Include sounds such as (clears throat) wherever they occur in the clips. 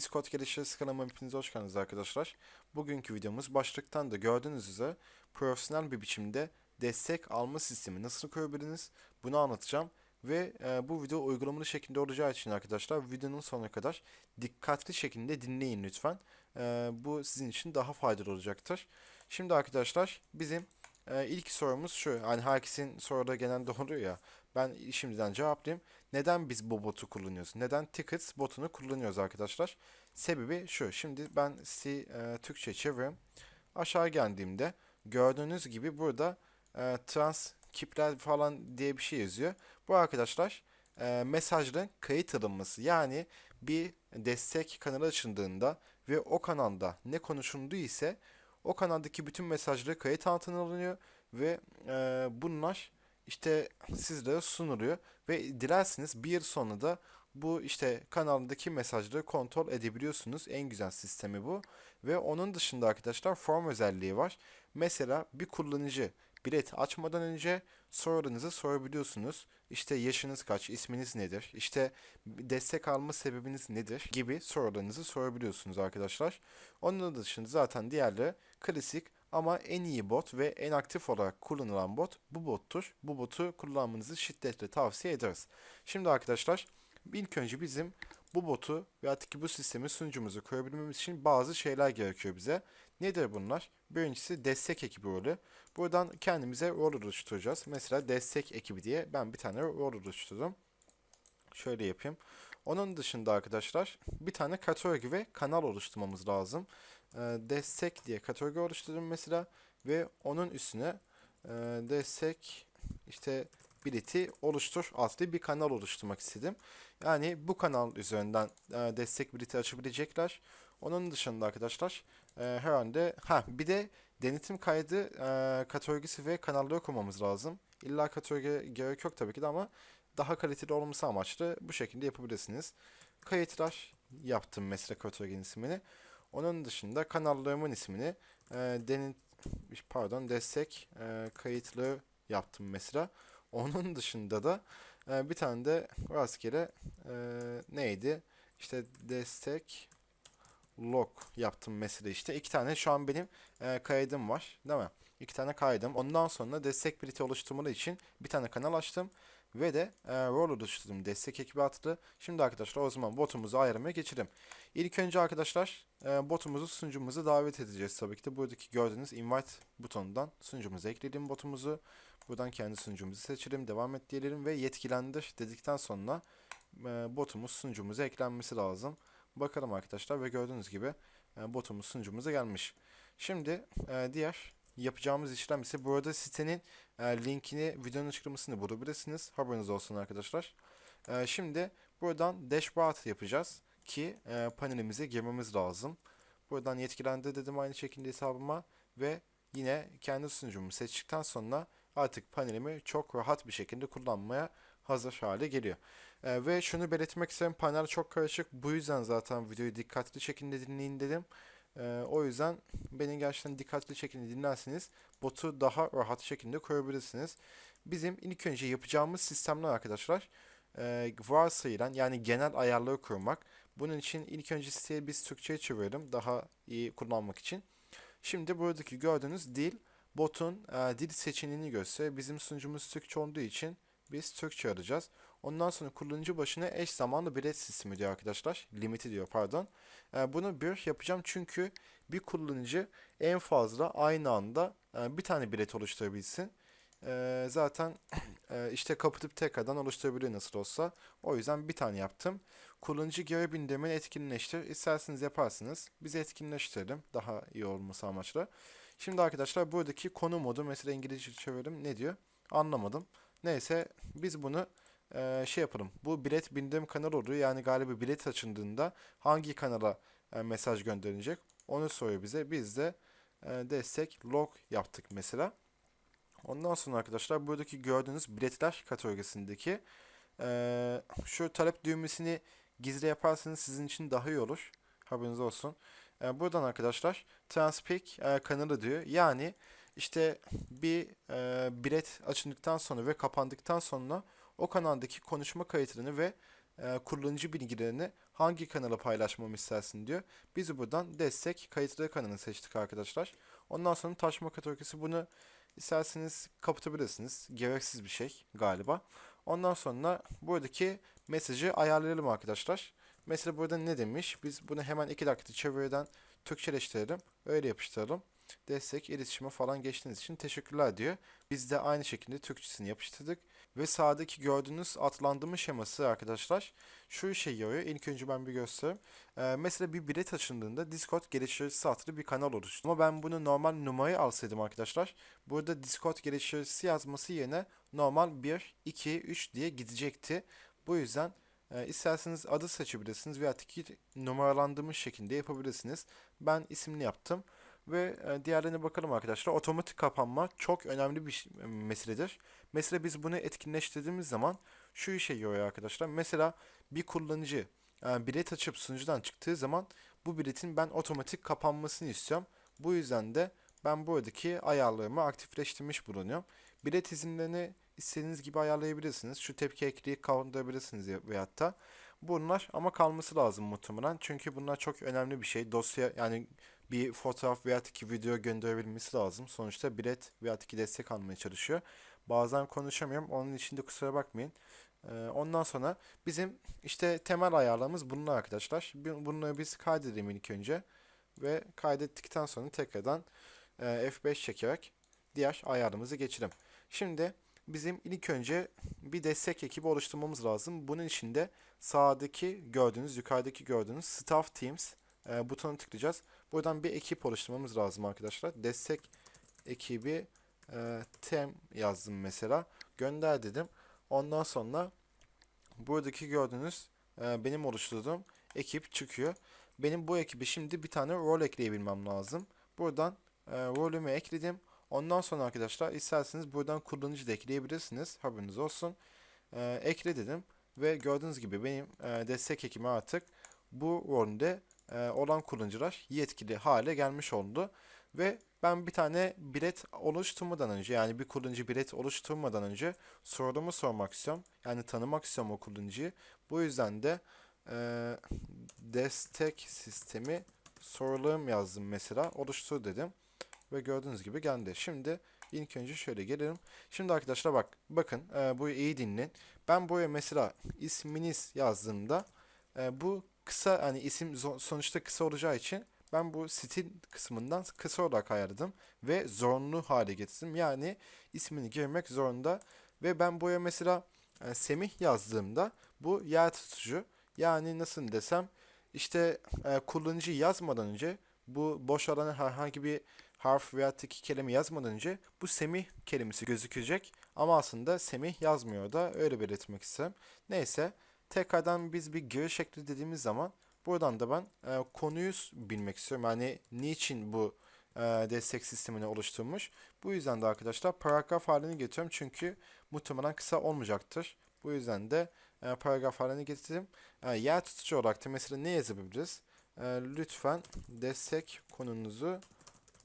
Discord geliştiricisi kanalıma hepinize hoş geldiniz arkadaşlar. Bugünkü videomuz başlıktan da gördüğünüz üzere profesyonel bir biçimde destek alma sistemi nasıl kurabilirsiniz bunu anlatacağım. Ve e, bu video uygulamalı şekilde olacağı için arkadaşlar videonun sonuna kadar dikkatli şekilde dinleyin lütfen. E, bu sizin için daha faydalı olacaktır. Şimdi arkadaşlar bizim e, ilk sorumuz şu. Hani herkesin soruları genelde (laughs) oluyor ya. Ben şimdiden cevaplayayım. Neden biz bu botu kullanıyoruz? Neden Tickets botunu kullanıyoruz arkadaşlar? Sebebi şu. Şimdi ben sizi e, Türkçe çeviriyorum. Aşağı geldiğimde gördüğünüz gibi burada e, transkipler falan diye bir şey yazıyor. Bu arkadaşlar e, mesajların kayıt alınması. Yani bir destek kanalı açıldığında ve o kanalda ne konuşulduğu ise o kanaldaki bütün mesajları kayıt altına alınıyor ve e, bunlar işte sizlere sunuluyor ve dilerseniz bir yıl sonra da bu işte kanaldaki mesajları kontrol edebiliyorsunuz. En güzel sistemi bu. Ve onun dışında arkadaşlar form özelliği var. Mesela bir kullanıcı bilet açmadan önce sorularınızı sorabiliyorsunuz. İşte yaşınız kaç, isminiz nedir, işte destek alma sebebiniz nedir gibi sorularınızı sorabiliyorsunuz arkadaşlar. Onun dışında zaten diğerleri klasik ama en iyi bot ve en aktif olarak kullanılan bot bu bottur. Bu botu kullanmanızı şiddetle tavsiye ederiz. Şimdi arkadaşlar ilk önce bizim bu botu ve artık bu sistemi sunucumuzu kurabilmemiz için bazı şeyler gerekiyor bize. Nedir bunlar? Birincisi destek ekibi rolü. Buradan kendimize rol oluşturacağız. Mesela destek ekibi diye ben bir tane rol oluşturdum. Şöyle yapayım. Onun dışında arkadaşlar bir tane kategori ve kanal oluşturmamız lazım. Ee, destek diye kategori oluşturdum mesela ve onun üstüne e, destek işte bileti oluştur adlı bir kanal oluşturmak istedim. Yani bu kanal üzerinden e, destek bileti açabilecekler. Onun dışında arkadaşlar e, herhalde ha bir de denetim kaydı e, kategorisi ve kanalları kurmamız lazım. İlla kategori gerek yok tabii ki de ama daha kaliteli olması amaçlı bu şekilde yapabilirsiniz. Kayıtlar yaptım mesela kategorinin ismini. Onun dışında kanallarımın ismini e, denet pardon destek e, kayıtlı yaptım mesela. Onun dışında da e, bir tane de rastgele e, neydi? İşte destek log yaptım mesela işte. iki tane şu an benim e, kaydım var değil mi? İki tane kaydım. Ondan sonra destek bileti oluşturmaları için bir tane kanal açtım. Ve de e, rol oluşturdum. Destek ekibi attı. Şimdi arkadaşlar o zaman botumuzu ayarlamaya geçelim. İlk önce arkadaşlar e, botumuzu sunucumuza davet edeceğiz tabii ki de. Buradaki gördüğünüz invite butonundan sunucumuza ekleyelim botumuzu. Buradan kendi sunucumuzu seçelim. Devam et diyelim ve yetkilendir dedikten sonra e, botumuz sunucumuza eklenmesi lazım. Bakalım arkadaşlar ve gördüğünüz gibi e, botumuz sunucumuza gelmiş. Şimdi e, diğer yapacağımız işlem ise burada sitenin e, linkini videonun açıklamasını bulabilirsiniz. Haberiniz olsun arkadaşlar. E, şimdi buradan dashboard yapacağız ki panelimize girmemiz lazım. Buradan yetkilendir dedim aynı şekilde hesabıma ve yine kendi sunucumu seçtikten sonra artık panelimi çok rahat bir şekilde kullanmaya hazır hale geliyor. E, ve şunu belirtmek isterim panel çok karışık. Bu yüzden zaten videoyu dikkatli şekilde dinleyin dedim. E, o yüzden beni gerçekten dikkatli şekilde dinlerseniz botu daha rahat şekilde kurabilirsiniz. Bizim ilk önce yapacağımız sistemler arkadaşlar e, varsayılan yani genel ayarları kurmak. Bunun için ilk önce siteyi biz Türkçe'ye çevirelim daha iyi kullanmak için. Şimdi buradaki gördüğünüz dil botun e, dil seçeneğini gösteriyor. Bizim sunucumuz Türkçe olduğu için biz Türkçe arayacağız. Ondan sonra kullanıcı başına eş zamanlı bilet sistemi diyor arkadaşlar. Limiti diyor pardon. E, bunu bir yapacağım çünkü bir kullanıcı en fazla aynı anda e, bir tane bilet oluşturabilsin. E, zaten (clears throat) e, işte kapatıp tekrardan oluşturabiliyor nasıl olsa. O yüzden bir tane yaptım. Kullanıcı geri bildirimini etkinleştir. İsterseniz yaparsınız. Biz etkinleştirelim. Daha iyi olması amaçlı. Şimdi arkadaşlar buradaki konu modu mesela İngilizce çevirelim. Ne diyor? Anlamadım. Neyse biz bunu e, şey yapalım. Bu bilet bildirim kanalı oluyor. Yani galiba bilet açıldığında hangi kanala e, mesaj gönderilecek onu soruyor bize. Biz de e, destek log yaptık mesela. Ondan sonra arkadaşlar buradaki gördüğünüz biletler kategorisindeki e, şu talep düğmesini gizli yaparsanız sizin için daha iyi olur. Haberiniz olsun. E, buradan arkadaşlar Transpic e, kanalı diyor. Yani işte bir e, bilet açıldıktan sonra ve kapandıktan sonra o kanaldaki konuşma kayıtlarını ve e, kullanıcı bilgilerini hangi kanala paylaşmamı istersin diyor. Biz buradan destek kayıtları kanalını seçtik arkadaşlar. Ondan sonra taşıma kategorisi bunu isterseniz kapatabilirsiniz. Gereksiz bir şey galiba. Ondan sonra buradaki mesajı ayarlayalım arkadaşlar. Mesela burada ne demiş? Biz bunu hemen iki dakikada çeviriden Türkçeleştirelim. Öyle yapıştıralım. Destek, iletişime falan geçtiğiniz için teşekkürler diyor. Biz de aynı şekilde Türkçesini yapıştırdık. Ve sağdaki gördüğünüz adlandırma şeması arkadaşlar şu işe yarıyor. İlk önce ben bir göstereyim. Ee, mesela bir bilet açıldığında Discord geliştiricisi adlı bir kanal oluştu. Ama ben bunu normal numarayı alsaydım arkadaşlar. Burada Discord geliştiricisi yazması yerine normal 1, 2, 3 diye gidecekti. Bu yüzden e, isterseniz adı seçebilirsiniz veya numaralandırmış şekilde yapabilirsiniz. Ben isimli yaptım. Ve e, diğerlerine bakalım arkadaşlar. Otomatik kapanma çok önemli bir ş- meseledir. Mesela biz bunu etkinleştirdiğimiz zaman şu işe yarıyor arkadaşlar. Mesela bir kullanıcı e, bilet açıp sunucudan çıktığı zaman bu biletin ben otomatik kapanmasını istiyorum. Bu yüzden de ben buradaki ayarlarımı aktifleştirmiş bulunuyorum. Bilet izinlerini istediğiniz gibi ayarlayabilirsiniz. Şu tepki ekleyip kaldırabilirsiniz ya- veyahut da. Bunlar ama kalması lazım muhtemelen. Çünkü bunlar çok önemli bir şey. Dosya yani bir fotoğraf veya ki video gönderebilmesi lazım. Sonuçta bilet veya ki destek almaya çalışıyor. Bazen konuşamıyorum. Onun için de kusura bakmayın. Ee, ondan sonra bizim işte temel ayarlarımız bunlar arkadaşlar. Bu- Bunları biz kaydedelim ilk önce. Ve kaydettikten sonra tekrardan e, F5 çekerek diğer ayarımızı geçelim. Şimdi bizim ilk önce bir destek ekibi oluşturmamız lazım. Bunun için de sağdaki gördüğünüz, yukarıdaki gördüğünüz Staff Teams e, butonuna tıklayacağız. Buradan bir ekip oluşturmamız lazım arkadaşlar. Destek ekibi e, tem yazdım mesela. Gönder dedim. Ondan sonra buradaki gördüğünüz e, benim oluşturduğum ekip çıkıyor. Benim bu ekibe şimdi bir tane rol ekleyebilmem lazım. Buradan e, rolümü ekledim. Ondan sonra arkadaşlar isterseniz buradan kullanıcı da ekleyebilirsiniz. Haberiniz olsun. E, ekle dedim. Ve gördüğünüz gibi benim e, destek ekibime artık bu rolde e, olan kullanıcılar yetkili hale gelmiş oldu. Ve ben bir tane bilet oluşturmadan önce yani bir kullanıcı bilet oluşturmadan önce sorumu sormak istiyorum. Yani tanımak istiyorum o kullanıcıyı. Bu yüzden de e, destek sistemi sorularım yazdım mesela. Oluştur dedim. Ve gördüğünüz gibi geldi. Şimdi ilk önce şöyle gelelim. Şimdi arkadaşlar bak bakın e, bu iyi dinleyin. Ben buraya mesela isminiz yazdığımda e, bu kısa hani isim sonuçta kısa olacağı için ben bu stil kısmından kısa olarak ayarladım ve zorunlu hale getirdim. Yani ismini girmek zorunda ve ben buraya mesela e, Semih yazdığımda bu yer tutucu yani nasıl desem işte e, kullanıcı yazmadan önce bu boş alana herhangi bir harf veya iki kelime yazmadan önce bu Semih kelimesi gözükecek ama aslında Semih yazmıyor da öyle belirtmek isterim. Neyse tekrardan biz bir giriş şekli dediğimiz zaman buradan da ben e, konuyu bilmek istiyorum. Yani niçin bu e, destek sistemini oluşturmuş. Bu yüzden de arkadaşlar paragraf halini getiriyorum çünkü muhtemelen kısa olmayacaktır. Bu yüzden de e, paragraf halini getirdim. E, yer tutucu olarak da mesela ne yazabiliriz? E, lütfen destek konunuzu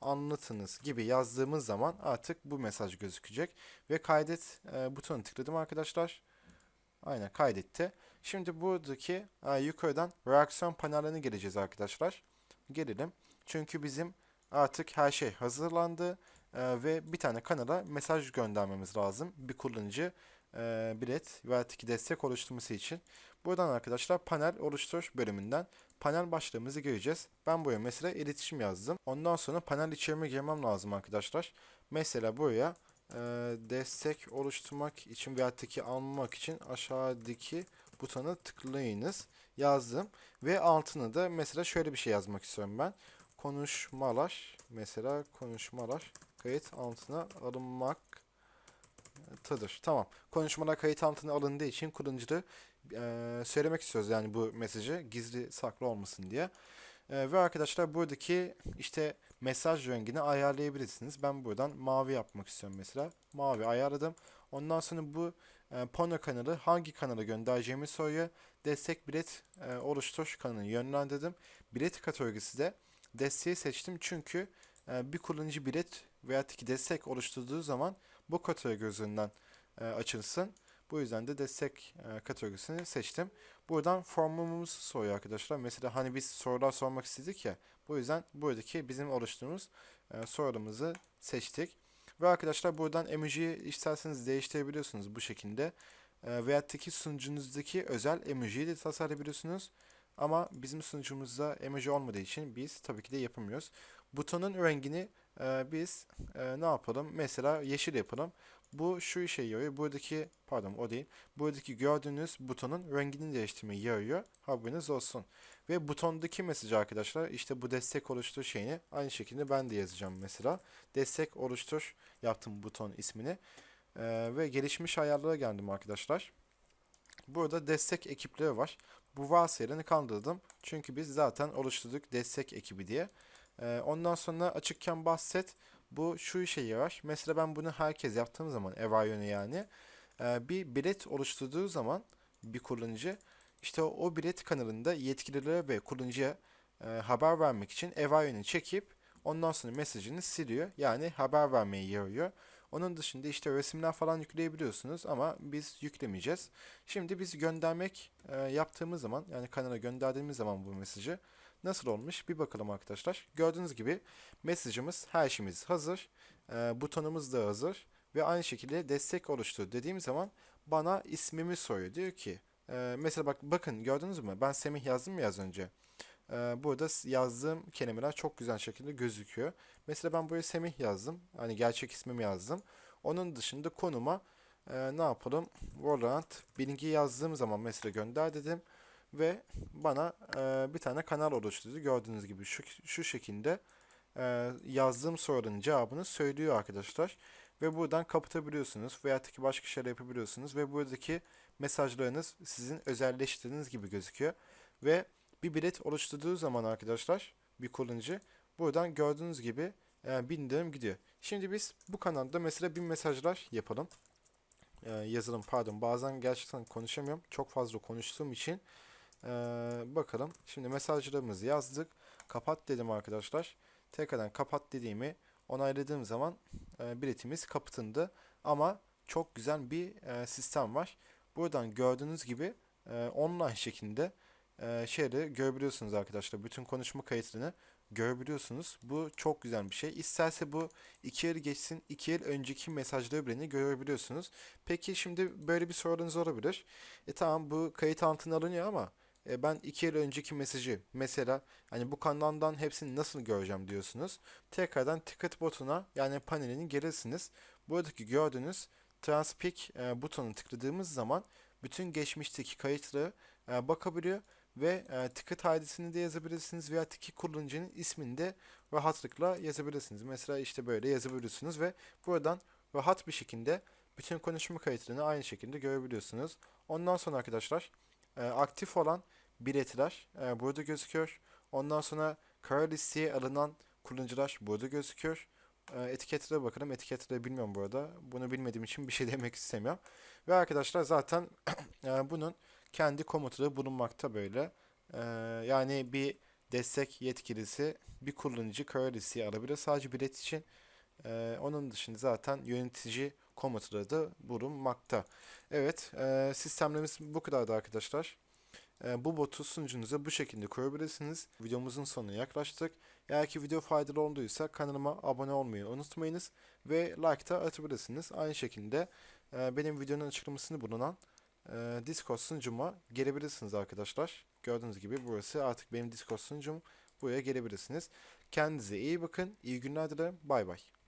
anlatınız gibi yazdığımız zaman artık bu mesaj gözükecek. Ve kaydet e, butonuna tıkladım arkadaşlar. Aynen kaydetti. Şimdi buradaki e, yukarıdan reaksiyon panellerine geleceğiz arkadaşlar. Gelelim. Çünkü bizim artık her şey hazırlandı e, ve bir tane kanala mesaj göndermemiz lazım. Bir kullanıcı e, bilet ve ki destek oluşturması için. Buradan arkadaşlar panel oluştur bölümünden panel başlığımızı göreceğiz. Ben buraya mesela iletişim yazdım. Ondan sonra panel içeriğime girmem lazım arkadaşlar. Mesela buraya e, destek oluşturmak için veya ki almak için aşağıdaki butona tıklayınız yazdım. Ve altına da mesela şöyle bir şey yazmak istiyorum ben. Konuşmalar mesela konuşmalar kayıt altına alınmaktadır. Tamam. Konuşmalar kayıt altına alındığı için kullanıcı eee, söylemek istiyoruz yani bu mesajı gizli saklı olmasın diye. Eee, ve arkadaşlar buradaki işte mesaj rengini ayarlayabilirsiniz. Ben buradan mavi yapmak istiyorum mesela. Mavi ayarladım. Ondan sonra bu e, kanalı hangi kanala göndereceğimi soruyor. Destek bilet e, oluştur kanalını yönlendirdim. Bilet kategorisi de desteği seçtim çünkü e, bir kullanıcı bilet veya ki destek oluşturduğu zaman bu kategori üzerinden e, açılsın. Bu yüzden de destek e, kategorisini seçtim. Buradan formumuzu soruyor arkadaşlar. Mesela hani biz sorular sormak istedik ya. Bu yüzden buradaki bizim oluşturduğumuz e, sorularımızı seçtik. Ve arkadaşlar buradan emojiyi isterseniz değiştirebiliyorsunuz bu şekilde. E, veyahut ki sunucunuzdaki özel emojiyi de tasarlayabiliyorsunuz. Ama bizim sunucumuzda emoji olmadığı için biz tabii ki de yapamıyoruz. Butonun rengini e, biz e, ne yapalım? Mesela yeşil yapalım. Bu şu işe yarıyor. Buradaki pardon o değil. Buradaki gördüğünüz butonun rengini değiştirmeyi yarıyor. Haberiniz olsun. Ve butondaki mesajı arkadaşlar işte bu destek oluştur şeyini aynı şekilde ben de yazacağım mesela. Destek oluştur yaptım buton ismini. Ee, ve gelişmiş ayarlara geldim arkadaşlar. Burada destek ekipleri var. Bu varsayarını kaldırdım. Çünkü biz zaten oluşturduk destek ekibi diye. Ee, ondan sonra açıkken bahset. Bu şu işe yarar. Mesela ben bunu herkes yaptığım zaman eva yönü yani. e, bir bilet oluşturduğu zaman bir kullanıcı işte o, bilet kanalında yetkililere ve kullanıcıya e, haber vermek için eva yönü çekip ondan sonra mesajını siliyor. Yani haber vermeyi yarıyor. Onun dışında işte resimler falan yükleyebiliyorsunuz ama biz yüklemeyeceğiz. Şimdi biz göndermek e, yaptığımız zaman yani kanala gönderdiğimiz zaman bu mesajı nasıl olmuş bir bakalım arkadaşlar. Gördüğünüz gibi mesajımız her şeyimiz hazır. E, butonumuz da hazır. Ve aynı şekilde destek oluştur dediğim zaman bana ismimi soruyor. Diyor ki e, mesela bak bakın gördünüz mü ben Semih yazdım ya az önce. E, burada yazdığım kelimeler çok güzel şekilde gözüküyor. Mesela ben buraya Semih yazdım. Hani gerçek ismimi yazdım. Onun dışında konuma e, ne yapalım? Valorant bilgi yazdığım zaman mesela gönder dedim. Ve bana e, bir tane kanal oluşturdu. Gördüğünüz gibi şu, şu şekilde e, yazdığım sorunun cevabını söylüyor arkadaşlar. Ve buradan kapatabiliyorsunuz veya ki başka şeyler yapabiliyorsunuz. Ve buradaki mesajlarınız sizin özelleştirdiğiniz gibi gözüküyor. Ve bir bilet oluşturduğu zaman arkadaşlar bir kullanıcı buradan gördüğünüz gibi e, bildirim gidiyor. Şimdi biz bu kanalda mesela bir mesajlar yapalım. E, yazalım pardon bazen gerçekten konuşamıyorum. Çok fazla konuştuğum için e, bakalım. Şimdi mesajlarımızı yazdık. Kapat dedim arkadaşlar. Tekrardan kapat dediğimi onayladığım zaman e, biletimiz kapatıldı. Ama çok güzel bir e, sistem var. Buradan gördüğünüz gibi e, online şekilde e, şeyleri görebiliyorsunuz arkadaşlar. Bütün konuşma kayıtlarını görebiliyorsunuz. Bu çok güzel bir şey. İsterse bu iki yıl geçsin, iki yıl önceki mesajları bile görebiliyorsunuz. Peki şimdi böyle bir sorunuz olabilir. E tamam bu kayıt altına alınıyor ama e, ben iki yıl önceki mesajı mesela hani bu kanaldan hepsini nasıl göreceğim diyorsunuz. Tekrardan ticket botuna yani panelini gelirsiniz. Buradaki gördüğünüz Transpic e, butonunu tıkladığımız zaman bütün geçmişteki kayıtları e, bakabiliyor ve e, ticket ID'sini de yazabilirsiniz veya ticket kullanıcının ismini de rahatlıkla yazabilirsiniz. Mesela işte böyle yazabiliyorsunuz ve buradan rahat bir şekilde bütün konuşma kayıtlarını aynı şekilde görebiliyorsunuz. Ondan sonra arkadaşlar e, aktif olan biletler e, burada gözüküyor. Ondan sonra kara listeye alınan kullanıcılar burada gözüküyor. E, etiketlere bakalım. Etiketleri bilmiyorum burada. Bunu bilmediğim için bir şey (laughs) demek istemiyorum. Ve arkadaşlar zaten (clears throat) e, bunun kendi komutları bulunmakta böyle. E, yani bir destek yetkilisi bir kullanıcı kara listeye alabilir. Sadece bilet için. E, onun dışında zaten yönetici komutları da bulunmakta. Evet, e, sistemlerimiz bu kadardı arkadaşlar. E, bu botu sunucunuza bu şekilde kurabilirsiniz. Videomuzun sonuna yaklaştık. Eğer ki video faydalı olduysa kanalıma abone olmayı unutmayınız ve like da atabilirsiniz. Aynı şekilde e, benim videonun açıklamasını bulunan e, Discord sunucuma gelebilirsiniz arkadaşlar. Gördüğünüz gibi burası artık benim Discord sunucum. Buraya gelebilirsiniz. Kendinize iyi bakın. İyi günler dilerim. Bay bay.